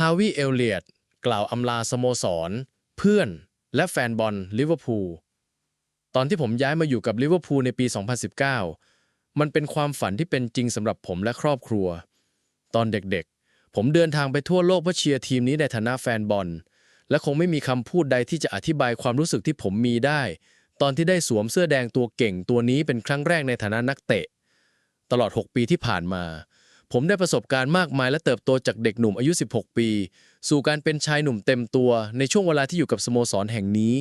ฮาวิเอลเลียตกล่าวอำลาสโมสร เพื่อนและแฟนบอลลิเวอร์พูลตอนที่ผมย้ายมาอยู่กับลิเวอร์พูลในปี 2019 มันเป็นความฝันที่เป็นจริงสำหรับผมและครอบครัว ตอนเด็กๆ ผมเดินทางไปทั่วโลกเพื่อเชียร์ทีมนี้ในฐานะแฟนบอล และคงไม่มีคำพูดใดที่จะอธิบายความรู้สึกที่ผมมีได้ ตอนที่ได้สวมเสื้อแดงตัวเก่งตัวนี้เป็นครั้งแรกในฐานะนักเตะ ตลอด 6 ปีที่ผ่านมา ผมได้ประสบการณ์มากมายและเติบโตจากเด็กหนุ่มอายุ 16 ปี สู่การเป็นชายหนุ่มเต็มตัวในช่วงเวลาที่อยู่กับสโมสรแห่งนี้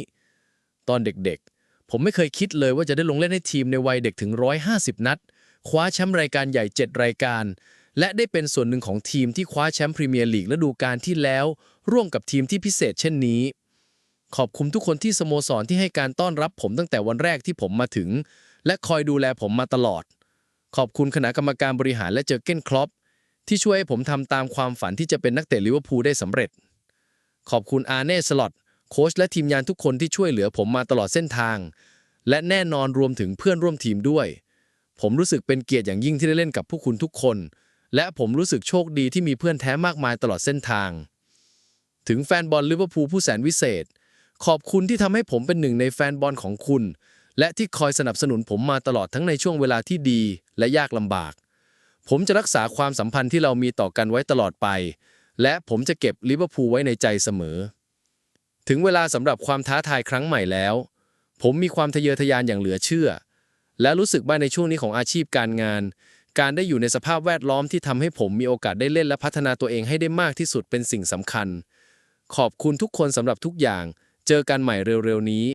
ตอนเด็กๆ ผมไม่เคยคิดเลยว่าจะได้ลงเล่นให้ทีมในวัยเด็กถึง 150 นัด คว้าแชมป์รายการใหญ่ 7 รายการ และได้เป็นส่วนหนึ่งของทีมที่คว้าแชมป์พรีเมียร์ลีกฤดูกาลที่แล้ว ร่วมกับทีมที่พิเศษเช่นนี้ ขอบคุณทุกคนที่สโมสรที่ให้การต้อนรับผมตั้งแต่วันแรกที่ผมมาถึง และคอยดูแลผมมาตลอด ขอบคุณคณะกรรมการบริหารและเจอเก้นคลอปที่ช่วยให้ผมทำตามความฝันที่จะเป็นนักเตะลิเวอร์พูลได้สำเร็จ ขอบคุณอาร์เน่สล็อตโค้ชและทีมงานทุกคนที่ช่วยเหลือผมมาตลอดเส้นทาง และแน่นอนรวมถึงเพื่อนร่วมทีมด้วย ผมรู้สึกเป็นเกียรติอย่างยิ่งที่ได้เล่นกับผู้คุณทุกคน และผมรู้สึกโชคดีที่มีเพื่อนแท้มากมายตลอดเส้นทาง ถึงแฟนบอลลิเวอร์พูลผู้แสนวิเศษ ขอบคุณที่ทำให้ผมเป็นหนึ่งในแฟนบอลของคุณ และที่คอยสนับสนุนผมมาตลอดทั้งในช่วงเวลาที่ดีและยากลำบาก ผมจะรักษาความสัมพันธ์ที่เรามีต่อกันไว้ตลอดไป และผมจะเก็บลิเวอร์พูลไว้ในใจเสมอ ถึงเวลาสำหรับความท้าทายครั้งใหม่แล้ว ผมมีความทะเยอทะยานอย่างเหลือเชื่อ และรู้สึกว่าในช่วงนี้ของอาชีพการงาน การได้อยู่ในสภาพแวดล้อมที่ทำให้ผมมีโอกาสได้เล่นและพัฒนาตัวเองให้ได้มากที่สุดเป็นสิ่งสำคัญ ขอบคุณทุกคนสำหรับทุกอย่าง เจอกันใหม่เร็วๆนี้